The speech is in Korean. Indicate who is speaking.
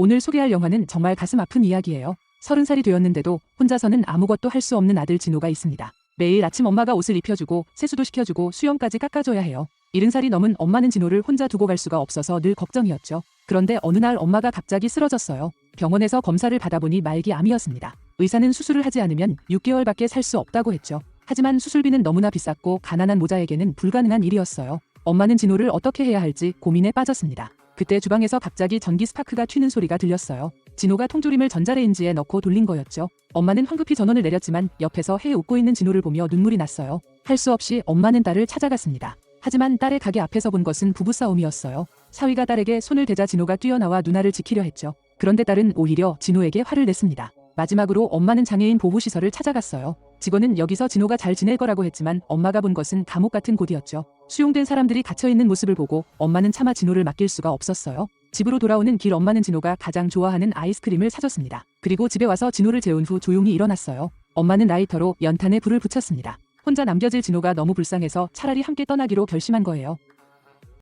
Speaker 1: 오늘 소개할 영화는 정말 가슴 아픈 이야기예요. 서른 살이 되었는데도 혼자서는 아무것도 할 수 없는 아들 진호가 있습니다. 매일 아침 엄마가 옷을 입혀주고 세수도 시켜주고 수염까지 깎아줘야 해요. 이른 살이 넘은 엄마는 진호를 혼자 두고 갈 수가 없어서 늘 걱정이었죠. 그런데 어느 날 엄마가 갑자기 쓰러졌어요. 병원에서 검사를 받아보니 말기 암이었습니다. 의사는 수술을 하지 않으면 6개월밖에 살 수 없다고 했죠. 하지만 수술비는 너무나 비쌌고 가난한 모자에게는 불가능한 일이었어요. 엄마는 진호를 어떻게 해야 할지 고민에 빠졌습니다. 그때 주방에서 갑자기 전기 스파크가 튀는 소리가 들렸어요. 진호가 통조림을 전자레인지에 넣고 돌린 거였죠. 엄마는 황급히 전원을 내렸지만 옆에서 해 웃고 있는 진호를 보며 눈물이 났어요. 할 수 없이 엄마는 딸을 찾아갔습니다. 하지만 딸의 가게 앞에서 본 것은 부부싸움이었어요. 사위가 딸에게 손을 대자 진호가 뛰어나와 누나를 지키려 했죠. 그런데 딸은 오히려 진호에게 화를 냈습니다. 마지막으로 엄마는 장애인 보호시설을 찾아갔어요. 직원은 여기서 진호가 잘 지낼 거라고 했지만 엄마가 본 것은 감옥 같은 곳이었죠. 수용된 사람들이 갇혀있는 모습을 보고 엄마는 차마 진호를 맡길 수가 없었어요. 집으로 돌아오는 길 엄마는 진호가 가장 좋아하는 아이스크림을 사줬습니다. 그리고 집에 와서 진호를 재운 후 조용히 일어났어요. 엄마는 라이터로 연탄에 불을 붙였습니다. 혼자 남겨질 진호가 너무 불쌍해서 차라리 함께 떠나기로 결심한 거예요.